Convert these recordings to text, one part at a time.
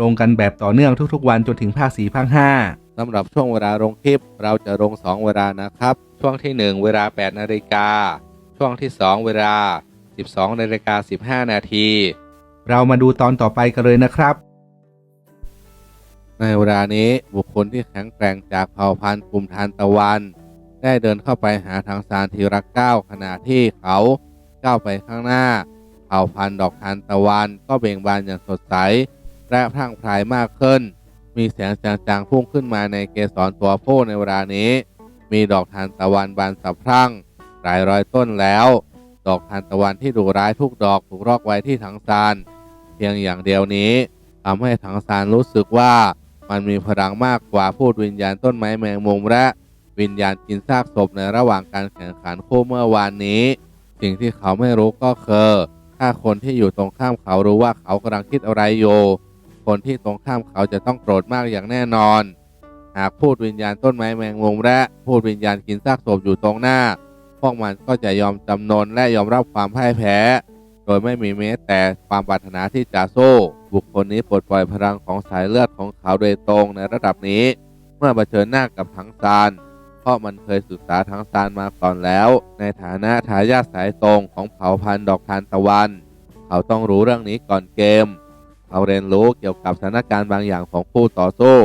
ลงกันแบบต่อเนื่องทุกๆ วันจนถึงภาคสี่ภาคห้าสำหรับช่วงเวลาลงคลิป เราจะลง 2 เวลานะครับ ช่วงที่ 1 เวลา 8 นาฬิกา ช่วงที่ 2 เวลา 12 นาฬิกา 15 นาที เรามาดูตอนต่อไปกันเลยนะครับ ในเวลานี้บุคคลที่แข็งแกร่งจากเผ่าพันธุ์กลุ่มทานตะวัน ได้เดินเข้าไปหาทางซานทีละก้าวขณะที่เขาก้าวไปข้างหน้า เผ่าพันธุ์ดอกทานตะวันก็เบ่งบานอย่างสดใส และพรั่งพรายมากขึ้น มีแสงจางๆพุ่งขึ้นมาในเกสรตัวผู้ในเวลานี้ มีดอกทานตะวันบานสะพรั่งหลายร้อยต้นแล้ว ดอกทานตะวันที่ดุร้ายทุกดอกถูกรอกไว้ที่ถังซานเพียงอย่างเดียวนี้ทำให้ถังซานรู้สึกว่ามันมีพลังมากกว่าพูดวิญญาณต้นไม้แมงมุมและวิญญาณกินซากศพในระหว่างการแข่งขันคู่เมื่อวานนี้ สิ่งที่เขาไม่รู้ก็คือ ถ้าคนที่อยู่ตรงข้ามเขารู้ว่าเขากำลังคิดอะไรอยู่ คนที่ตรงข้ามเขาจะต้องโกรธมากอย่างแน่นอน หากพูดวิญญาณต้นไม้แมงมุมและพูดวิญญาณกินซากศพอยู่ตรงหน้า พวกมันก็จะยอมจำนนและยอมรับความพ่ายแพ้ โดยไม่มีแม้แต่ความปรารถนาที่จะสู้บุคคลนี้ปลดปล่อยพลังของสายเลือดของเขาโดยตรงในระดับนี้ เมื่อเผชิญหน้ากับทังซานเพราะมันเคยศึกษาทังซานมาก่อนแล้ว ในฐานะทายาทสายตรงของเผ่าพันธุ์ดอกทานตะวัน เขาต้องรู้เรื่องนี้ก่อนเกม เขาเรียนรู้เกี่ยวกับสถานการณ์บางอย่างของคู่ต่อสู้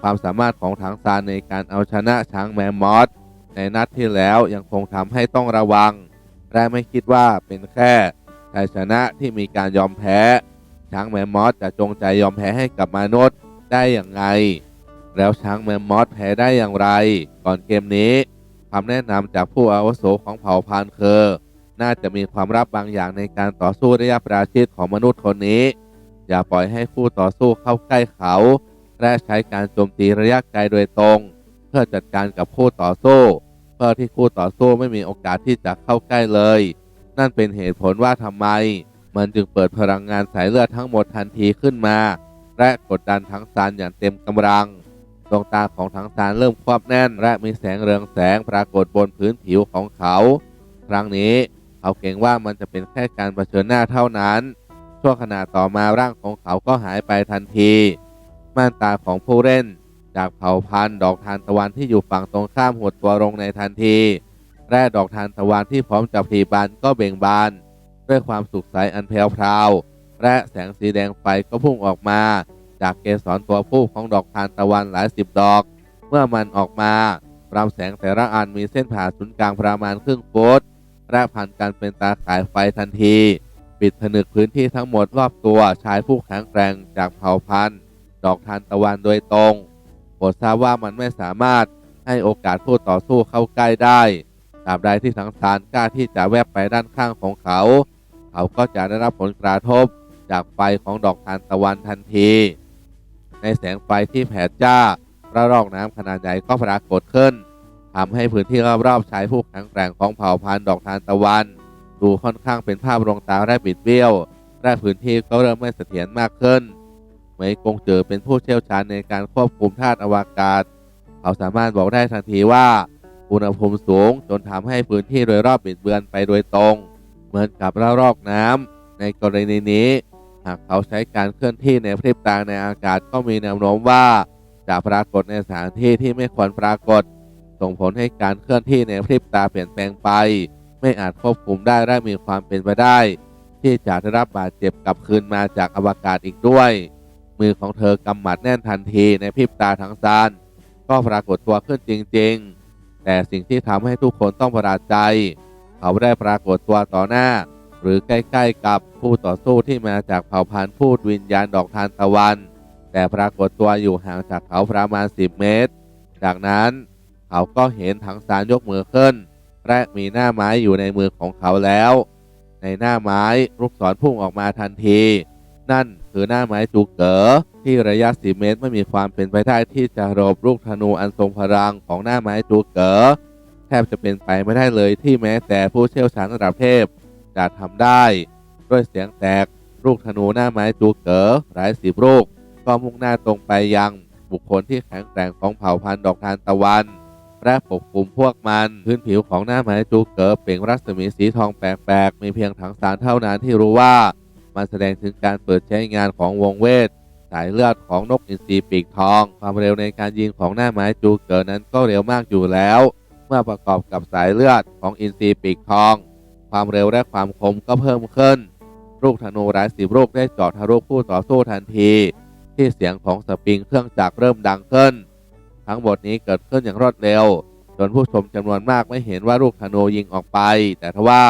ความสามารถของถังซานในการเอาชนะช้างแมมมอสในนัดที่แล้วยังคงทำให้ต้องระวัง และไม่คิดว่าเป็นแค่ชัยชนะที่มีการยอมแพ้ ช้างแมมมอสจะจงใจยอมแพ้ให้กับมนุษย์ได้อย่างไง แล้วช้างแมมมอสแพ้ได้อย่างไร ก่อนเกมนี้คำแนะนำจากผู้อาวุโสของเผ่าพันธุ์คือ น่าจะมีความลับบางอย่างในการต่อสู้ระยะประชิดของมนุษย์คนนี้ อย่าปล่อยให้คู่ต่อสู้เข้าใกล้เขา และใช้การโจมตีระยะไกลโดยตรง เพื่อจัดการกับคู่ต่อสู้ เพื่อที่คู่ต่อสู้ไม่มีโอกาสที่จะเข้าใกล้เลย นั่นเป็นเหตุผลว่าทำไม มันจึงเปิดพลังงานสายเลือดทั้งหมดทันทีขึ้นมา และกดดันทั้งซานอย่างเต็มกำลังดวงตาของทั้งซานเริ่มควบแน่น และมีแสงเรืองแสงปรากฏบนพื้นผิวของเขา ครั้งนี้เขาเกรงว่ามันจะเป็นแค่การเผชิญหน้าเท่านั้น ชั่วขณะต่อมาร่างของเขาก็หายไปทันที ม่านตาของผู้เล่น จากเผ่าพันธุ์ดอกทานตะวันที่อยู่ฝั่งตรงข้ามหดตัวลงในทันทีและดอกทานตะวันที่พร้อมจะผลิบานก็เบ่งบาน ด้วยความสุขใสอันแผ่วพราวและแสงสีแดงไฟก็พุ่งออกมา จากเกสรตัวผู้ของดอกทานตะวันหลายสิบดอก เมื่อมันออกมาลำแสงแต่ละอันมีเส้นผ่าศูนย์กลางประมาณครึ่งฟุตและผ่านการเป็นตาข่ายไฟทันที ปิดผนึกพื้นที่ทั้งหมดรอบตัวชายผู้แข็งแกร่งจากเผ่าพันธุ์ ดอกทานตะวันโดยตรงโปรดทราบว่ามันไม่สามารถให้โอกาสผู้ต่อสู้เข้าใกล้ได้ตราบใดที่สังสารกล้าที่จะแวบไปด้านข้างของเขา เขาก็จะได้รับผลกระทบจากไฟของดอกทานตะวันทันที ในแสงไฟที่แผดจ้าระลอกน้ำขนาดใหญ่ก็ปรากฏขึ้นทำให้พื้นที่รอบๆชายผู้แข็งแกร่งของเผ่าพันธุ์ดอกทานตะวัน ดูค่อนข้างเป็นภาพลวงตาและบิดเบี้ยวและพื้นที่ก็เริ่มไม่เสถียรมากขึ้นเหมยกงเจอเป็นผู้เชี่ยวชาญในการควบคุมธาตุอวกาศ เขาสามารถบอกได้ทันทีว่า อุณหภูมิสูงจนทำให้พื้นที่โดยรอบบิดเบือนไปโดยตรง เหมือนกับระลอกน้ำในกรณีนี้ หากเขาใช้การเคลื่อนที่ในพริบตาในอากาศก็มีแนวโน้มว่า จะปรากฏในสถานที่ที่ไม่ควรปรากฏ ส่งผลให้การเคลื่อนที่ในพริบตาเปลี่ยนแปลงไป ไม่อาจควบคุมได้และมีความเป็นไปได้ ที่จะได้รับบาดเจ็บกลับคืนมาจากอวกาศอีกด้วย มือของเธอกำหมัดแน่นทันทีในพริบตาทั้งซานก็ปรากฏตัวขึ้นจริง ๆ แต่สิ่งที่ทำให้ทุกคนต้องประหลาดใจ เขาได้ปรากฏตัวต่อหน้า หรือใกล้ๆกับผู้ต่อสู้ที่มาจากเผ่าพันธุ์พูดวิญญาณดอกทานตะวัน แต่ปรากฏตัวอยู่ห่างจากเขาประมาณ 10 เมตร จากนั้นเขาก็เห็นถังซานยกมือขึ้น และมีหน้าไม้อยู่ในมือของเขาแล้ว ในหน้าไม้ลูกศรพุ่งออกมาทันที นั่นคือหน้าไม้จูเก๋อที่ระยะ10เมตรไม่มีความเป็นไปได้ที่จะรบลูกธนูอันทรงพลังของหน้าไม้จูเก๋อแทบจะเป็นไปไม่ได้เลยที่แม้แต่ผู้เชี่ยวชาญระดับเทพจะทำได้ ด้วยเสียงแตกลูกธนูหน้าไม้จูเก๋อหลายสิบลูกก็มุ่งหน้าตรงไปยังบุคคลที่แข็งแกร่งของเผ่าพันธุ์ดอกทานตะวัน และปกคลุมพวกมัน พื้นผิวของหน้าไม้จูเก๋อเปล่งรัศมีสีทองแปลกๆ มีเพียงถังสารเท่านั้นที่รู้ว่า มันแสดงถึงการเปิดใช้งานของวงเวทสายเลือดของนกอินทรีปีกทอง ความเร็วในการยิงของหน้าไม้จูเก๋อนั้นก็เร็วมากอยู่แล้ว เมื่อประกอบกับสายเลือดของอินทรีปีกทอง ความเร็วและความคมก็เพิ่มขึ้น ลูกธนูหลายสิบลูกได้จาะทะลุผู้ต่อสู้ทันที ที่เสียงของสปริงเครื่องจักรเริ่มดังขึ้น ทั้งหมดนี้เกิดขึ้นอย่างรวดเร็ว จนผู้ชมจำนวนมากไม่เห็นว่าลูกธนูยิงออกไป แต่ทว่า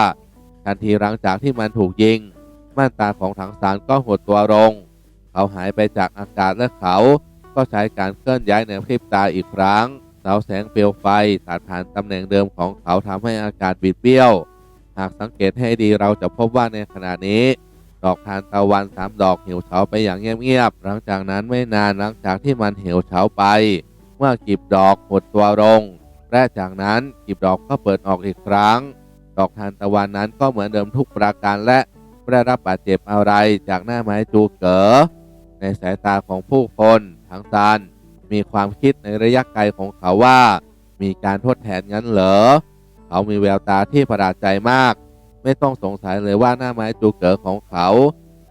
ทันทีหลังจากที่มันถูกยิง ม่านตาของถังสารก็หดตัวลง เขาหายไปจากอากาศและเขา ก็ใช้การเคลื่อนย้ายในพริบตาอีกครั้งเสาแสงเปลวไฟตัดผ่านตำแหน่งเดิมของเขาทำให้อากาศบิดเบี้ยว หากสังเกตให้ดีเราจะพบว่าในขณะนี้ดอกทานตะวันสามดอกเหี่ยวเฉาไปอย่างเงียบๆ หลังจากนั้นไม่นานหลังจากที่มันเหี่ยวเฉาไป เมื่อกีบดอกหดตัวลง และจากนั้นกีบดอกก็เปิดออกอีกครั้ง ดอกทานตะวันนั้นก็เหมือนเดิมทุกประการและไม่ได้รับบาดเจ็บอะไรจากหน้าไม้จูเก๋อในสายตาของผู้คนทั้งซานมีความคิดในระยะไกลของเขาว่า มีการทดแทนงั้นเหรอ เขามีแววตาที่ประหลาดใจมาก ไม่ต้องสงสัยเลยว่าหน้าไม้จูเก๋อของเขา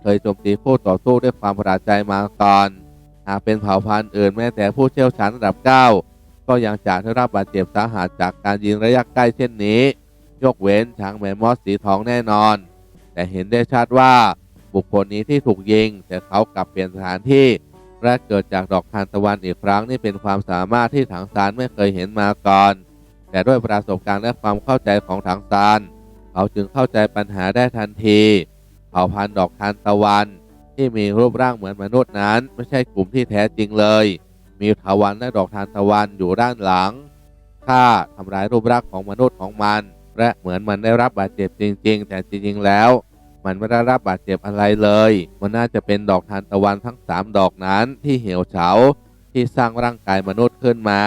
เคยโจมตีคู่ต่อสู้ด้วยความประหลาดใจมาก่อน หากเป็นเผ่าพันธุ์อื่นแม้แต่ผู้เชี่ยวชาญระดับ 9 ก็ยังจะได้รับบาดเจ็บสาหัสจากการยิงระยะใกล้เช่นนี้ ยกเว้นช้างแมมมอสสีทองแน่นอน แต่เห็นได้ชัดว่าบุคคลนี้ที่ถูกยิง แต่เขากลับเปลี่ยนสถานที่และเกิดจากดอกทานตะวันอีกครั้งนี่เป็นความสามารถที่ถังซานไม่เคยเห็นมาก่อน แต่ด้วยประสบการณ์และความเข้าใจของถังซานเขาจึงเข้าใจปัญหาได้ทันทีเผ่าพันธุ์ดอกทานตะวัน ที่มีรูปร่างเหมือนมนุษย์นั้น ไม่ใช่กลุ่มที่แท้จริงเลย มีทวันและดอกทานตะวันอยู่ด้านหลังข้าทำร้ายรูปร่างของมนุษย์ของมัน และเหมือนมันได้รับบาดเจ็บจริง ๆ แต่จริงๆแล้ว มันไม่ได้รับบาดเจ็บอะไรเลย มันน่าจะเป็นดอกทานตะวันทั้งสามดอกนั้นที่เหี่ยวเฉาที่สร้างร่างกายมนุษย์ขึ้นมา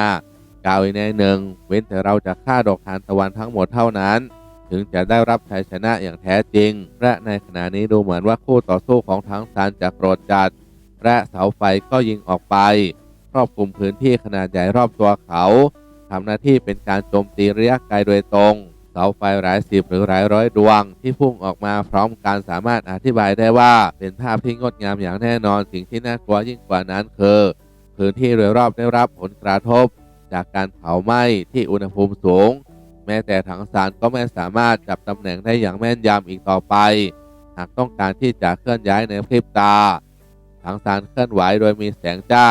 กล่าวอีกในหนึ่ง เว้นแต่เราจะฆ่าดอกทานตะวันทั้งหมดเท่านั้น ถึงจะได้รับชัยชนะอย่างแท้จริง และในขณะนี้ดูเหมือนว่าคู่ต่อสู้ของทั้งซานจะโกรธจัด และเสาไฟก็ยิงออกไป ครอบคลุมพื้นที่ขนาดใหญ่รอบตัวเขาทำหน้าที่เป็นการโจมตีระยะไกลโดยตรง เสาไฟหลายสิบหรือหลายร้อยดวง ที่พุ่งออกมาพร้อมการสามารถอธิบายได้ว่าเป็นภาพที่งดงามอย่างแน่นอน สิ่งที่น่ากลัวยิ่งกว่านั้นคือ พื้นที่โดยรอบได้รับผลกระทบ จากการเผาไหม้ที่อุณหภูมิสูง ม้แต่ถังสารก็ไม่สามารถจับตำแหน่งได้อย่างแม่นยำอีกต่อไป หากต้องการที่จะเคลื่อนย้ายในพริบตา ถังสารเคลื่อนไหวโดยมีแสงจ้า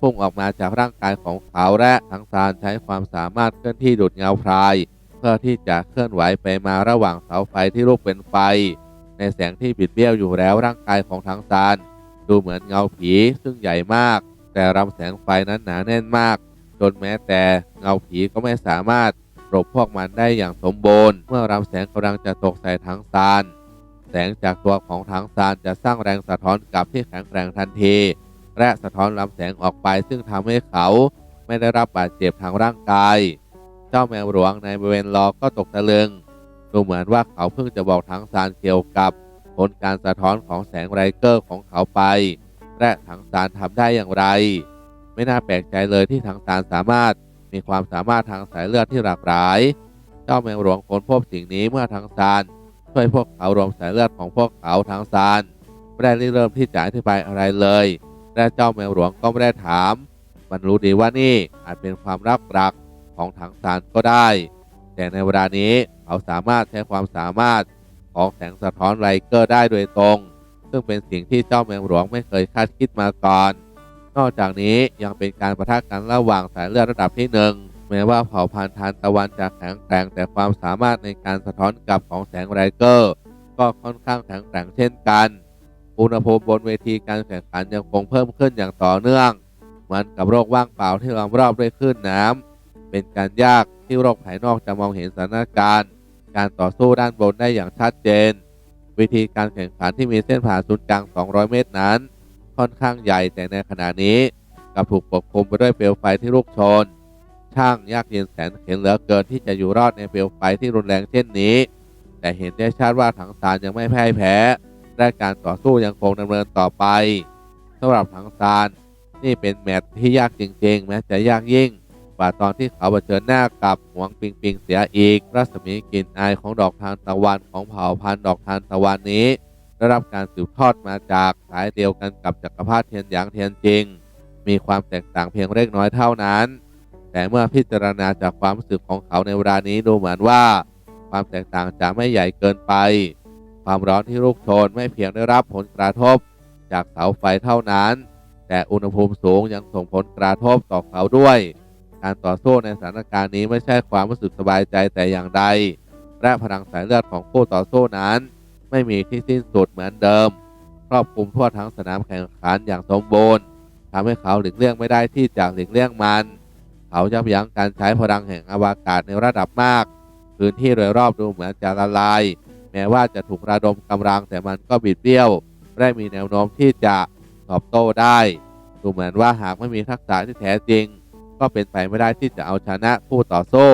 พุ่งออกมาจากร่างกายของเขาและถังสารใช้ความสามารถเคลื่อนที่ดูดเงาพราย เพื่อที่จะเคลื่อนไหวไปมาระหว่างเสาไฟที่ลุกเป็นไฟ ในแสงที่บิดเบี้ยวอยู่แล้วร่างกายของถังสารดูเหมือนเงาผีซึ่งใหญ่มาก แต่ลำแสงไฟนั้นหนาแน่นมากจนแม้แต่เงาผีก็ไม่สามารถ หลบพวกมันได้อย่างสมบูรณ์ เมื่อลำแสงกำลังจะตกใส่ถังซาน แสงจากตัวของถังซานจะสร้างแรงสะท้อนกลับที่แข็งแรงทันที และสะท้อนลำแสงออกไปซึ่งทำให้เขาไม่ได้รับบาดเจ็บทางร่างกาย เจ้าแมวหลวงในบริเวณล้อก็ตกตะลึง ดูเหมือนว่าเขาเพิ่งจะบอกถังซานเกี่ยวกับผลการสะท้อนของแสงไรเกอร์ของเขาไป และถังซานทำได้อย่างไร ไม่น่าแปลกใจเลยที่ถังซานสามารถ มีความสามารถทางสายเลือดที่หลากหลาย เจ้าแมวหลวงค้นพบสิ่งนี้เมื่อถังซานช่วยพวกเขารวมสายเลือดของพวกเขาถังซานไม่ได้เริ่มที่จะอธิบายอะไรเลย และเจ้าแมวหลวงก็ไม่ได้ถาม มันรู้ดีว่านี่อาจเป็นความลับรักของถังซานก็ได้ แต่ในเวลานี้เขาสามารถใช้ความสามารถของแสงสะท้อนไรเกอร์ได้โดยตรง ซึ่งเป็นสิ่งที่เจ้าแมวหลวงไม่เคยคาดคิดมาก่อน อกจากนี้ยังเป็นการประทะกันระหว่างสายเลือดระดับที่หนึ่งแม้ว่าเผ่าพันธุ์ทานตะวันจะแข็งแกร่งแต่ความสามารถในการสะท้อนกลับของแสงไรเกอร์ ก็ค่อนข้างแข็งแกร่งเช่นกัน อุณหภูมิบนเวทีการแข่งขันยังคงเพิ่มขึ้นอย่างต่อเนื่องเหมือนกับโรคว่างเปล่าที่ล้อมรอบด้วยคลื่นน้ำเป็นการยากที่โรคภายนอกจะมองเห็นสถานการณ์ การต่อสู้ด้านบนได้อย่างชัดเจน วิธีการแข่งขันที่มีเส้นผ่าศูนย์กลาง 200 เมตรนั้น ค่อนข้างใหญ่แต่ในขณะนี้กับถูกปกคลุมไปด้วยเปลวไฟที่ลุกโชน ช่างยากเย็นแสนเข็นเหลือเกินที่จะอยู่รอดในเปลวไฟที่รุนแรงเช่นนี้ แต่เห็นได้ชัดว่าถังซานยังไม่แพ้แพ้และการต่อสู้ยังคงดำเนินต่อไปสำหรับถังซานนี่เป็นแมตช์ที่ยากจริงๆ แม้จะยากยิ่งกว่าตอนที่เขาเผชิญหน้ากับหวงปิงปิงเสียอีก รัศมีกลิ่นอายของดอกทานตะวันของเผ่าพันธุ์ดอกทานตะวันนี้ ได้รับการสืบทอดมาจากสายเดียวกันกับจักรพรรดิเทียนหยางเทียนจริง มีความแตกต่างเพียงเล็กน้อยเท่านั้น แต่เมื่อพิจารณาจากความรู้สึกของเขาในเวลานี้ดูเหมือนว่า ความแตกต่างจะไม่ใหญ่เกินไป ความร้อนที่ลุกโชนไม่เพียงได้รับผลกระทบ จากเสาไฟเท่านั้น แต่อุณหภูมิสูงยังส่งผลกระทบต่อเขาด้วย การต่อสู้ในสถานการณ์นี้ไม่ใช่ความรู้สึกสบายใจแต่อย่างใด และพลังสายเลือดของผู้ต่อสู้นั้น ไม่มีที่สิ้นสุดเหมือนเดิม ครอบคลุมทั่วทั้งสนามแข่งขันอย่างสมบูรณ์ทำให้เขาหลีกเลี่ยงไม่ได้ที่จะหลีกเลี่ยงมัน เขายับยั้งการใช้พลังแห่งอวกาศในระดับมาก พื้นที่โดยรอบดูเหมือนจะละลาย แม้ว่าจะถูกระดมกำลังแต่มันก็บิดเบี้ยวและมีแนวโน้มที่จะตอบโต้ได้ ดูเหมือนว่าหากไม่มีทักษะที่แท้จริง ก็เป็นไปไม่ได้ที่จะเอาชนะผู้ต่อสู้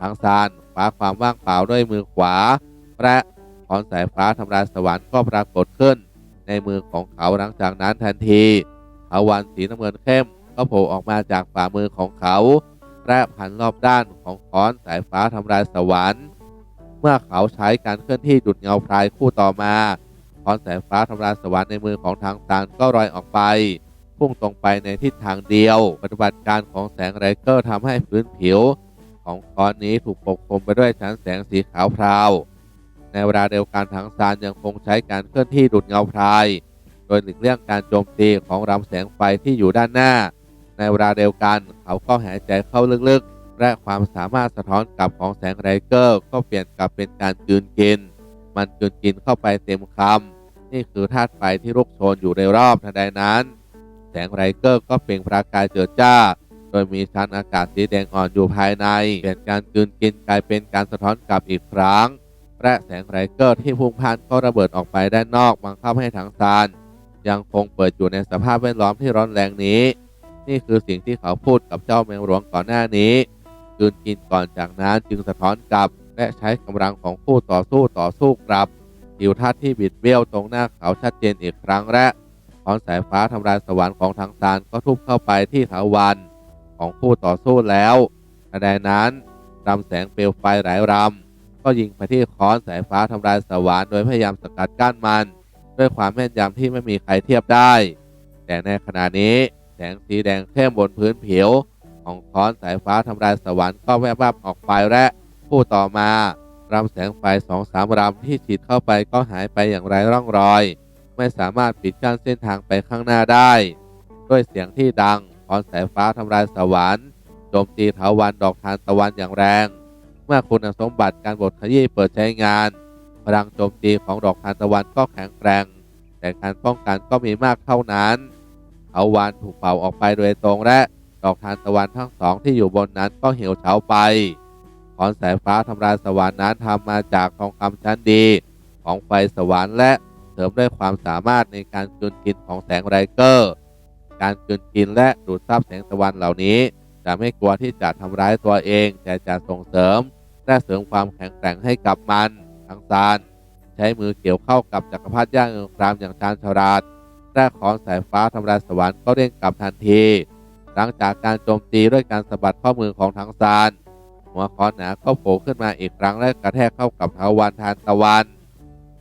ทางซานคว้าความว่างเปล่าด้วยมือขวา และ อนสายฟ้าทำลายสวรรค์ก็ปรากฏขึ้น ในมือของเขาหลังจากนั้นทันทีเถาวันสีน้ำเงินเข้มก็โผล่ออกมาจากฝ่ามือของเขาและพันรอบด้านของค้อนสายฟ้าทำลายสวรรค์ เมื่อเขาใช้การเคลื่อนที่ดุดเงาพรายคู่ต่อมาค้อนสายฟ้าทำลายสวรรค์ในมือของทางซานก็ลอยออกไปพุ่งตรงไปในทิศทางเดียว ปฏิบัติการของแสงไรเกอร์ทำให้พื้นผิว ของค้อนนี้ถูกปกคลุมไปด้วยชั้นแสงสีขาวพราว ในเวลาเดียวกันทางซานยังคงใช้การเคลื่อนที่ดุดเงาพราย โดยหลีกเลี่ยงการโจมตีของรำแสงไฟที่อยู่ด้านหน้า ในเวลาเดียวกันเขาก็หายใจเข้าลึกๆ และความสามารถสะท้อนกลับของแสงไรเกอร์ ก็เปลี่ยนกลับเป็นการกืนกิน มันกืนกินเข้าไปเต็มคำนี่คือธาตุไฟที่ลุกโชนอยู่ในรอบทันใดนั้น แสงไรเกอร์ก็เปล่งประกายเจิดจ้าโดยมีชั้นอากาศสีแดงอ่อนอยู่ภายใน เปลี่ยนการกืนกินกลายเป็นการสะท้อนกลับอีกครั้ง และแสงไรเกอร์ที่พุ่งพ่านก็ระเบิดออกไปด้านนอกบังคับให้ถังซานยังคงเปิดอยู่ในสภาพแวดล้อมที่ร้อนแรงนี้ นี่คือสิ่งที่เขาพูดกับเจ้าแมวหลวงก่อนหน้านี้กืนกินก่อนจากนั้นจึงสะท้อนกลับ และใช้กำลังของผู้ต่อสู้ต่อสู้กลับทิวทัศน์ที่บิดเบี้ยวตรงหน้าเขาชัดเจนอีกครั้งและคอนสายฟ้าทำลายสวรรค์ของทางซานก็ทุบเข้าไปที่เถาวันของผู้ต่อสู้แล้วขณะนั้นรำแสงเปลวไฟหลายรำ ก็ยิงไปที่ค้อนสายฟ้าทำลายสวรรค์โดยพยายามสกัดกั้นมัน ด้วยความแม่นยำที่ไม่มีใครเทียบได้ แต่ในขณะนี้แสงสีแดงเข้มบนพื้นผิว ของค้อนสายฟ้าทำลายสวรรค์ก็แวบวับออกไปและผู้ต่อมารำแสงไฟสองสามรำที่ฉีดเข้าไปก็หายไปอย่างไร้ร่องรอย ไม่สามารถปิดกั้นเส้นทางไปข้างหน้าได้ ด้วยเสียงที่ดังค้อนสายฟ้าทำลายสวรรค์โจมตีเถาวันดอกทานตะวันอย่างแรง เมื่อคุณสมบัติการบดขยี้เปิดใช้งาน พลังโจมตีของดอกทานตะวันก็แข็งแกร่ง แต่การป้องกันก็มีมากเท่านั้นเถาวันถูกเป่าออกไปโดยตรงและดอกทานตะวันทั้งสองที่อยู่บนนั้นก็เหี่ยวเฉาไป ขอนสายฟ้าทำลายสวรรค์นั้นทำมาจากทองคำชั้นดี ของไฟสวรรค์และเสริมด้วยความสามารถในการกลืนกินของแสงไรเกอร์ การกลืนกินและดูดซับแสงตะวันเหล่านี้ จะไม่กลัวที่จะทำร้ายตัวเอง แต่จะส่งเสริม และเสริมความแข็งแกร่งให้กับมันทั้งซานใช้มือเกี่ยวเข้ากับจักรพรรดิย่างเอิงครามอย่างชาญฉลาดและของสายฟ้าทำลายสวรรค์ก็เร่งกลับทันที หลังจากการโจมตีด้วยการสะบัดข้อมือของทั้งซานหัวคอนหนาก็โผล่ขึ้นมาอีกครั้งและกระแทกเข้ากับเทาวันทานตะวัน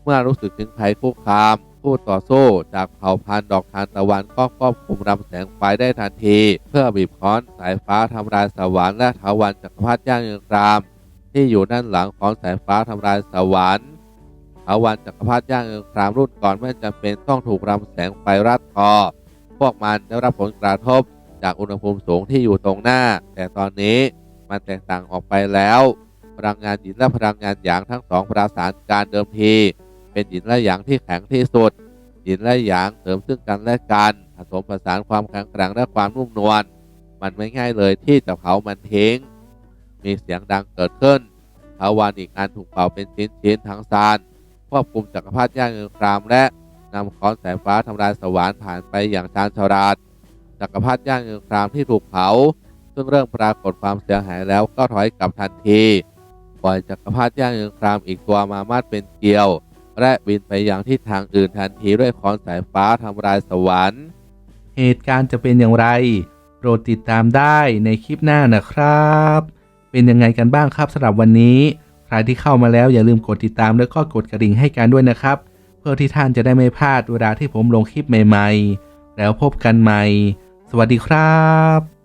เมื่อรู้สึกถึงภัยคุกคาม ผู้ต่อสู้จากเผ่าพันธุ์ดอกทานตะวันก็ควบคุมรำแสงไฟได้ทันที เพื่อบีบค้อนสายฟ้าทำลายสวรรค์และทวันจักรพรรดิย่างเอิงราม ที่อยู่ด้านหลังของสายฟ้าทำลายสวรรค์เถาวันจักรพรรดิย่างเอิงรามรุ่นก่อนไม่จำเป็นต้องถูกรำแสงไฟรัดคอพวกมันได้รับผลกระทบจากอุณหภูมิสูงที่อยู่ตรงหน้า แต่ตอนนี้มันแตกต่างออกไปแล้ว พลังงานหยินและพลังงานหยางทั้งสองประสานการเดิมที เป็นหินและหยางที่แข็งที่สุด หินและหยางเสริมซึ่งกันและกันผสมผสานความแข็งแกร่งและความนุ่มนวลมันไม่ง่ายเลยที่จะเผามันทิ้ง มีเสียงดังเกิดขึ้นทาวานอีกอันถูกเป่าเป็นชิ้นชิ้นๆทั้งซานควบคุมจักรพรรดิย่างเงินครามและนำค้อนสายฟ้าทำลายสวรรค์ผ่านไปอย่างชาญฉลาดจักรพรรดิย่างเงินครามที่ถูกเผา ซึ่งเริ่มปรากฏความเสียหายแล้วก็ถอยกลับทันที ปล่อยจักรพรรดิย่างเงินครามอีกตัวมามาดเป็นเกลียว และบินไปยังที่ทางอื่นทันทีด้วยคอนสายฟ้าทำลายสวรรค์ เหตุการณ์จะเป็นอย่างไร โปรดติดตามได้ในคลิปหน้านะครับ เป็นยังไงกันบ้างครับสำหรับวันนี้ ใครที่เข้ามาแล้วอย่าลืมกดติดตามแล้วก็กดกระดิ่งให้กันด้วยนะครับ เพื่อที่ท่านจะได้ไม่พลาดเวลาที่ผมลงคลิปใหม่ ๆ แล้วพบกันใหม่ สวัสดีครับ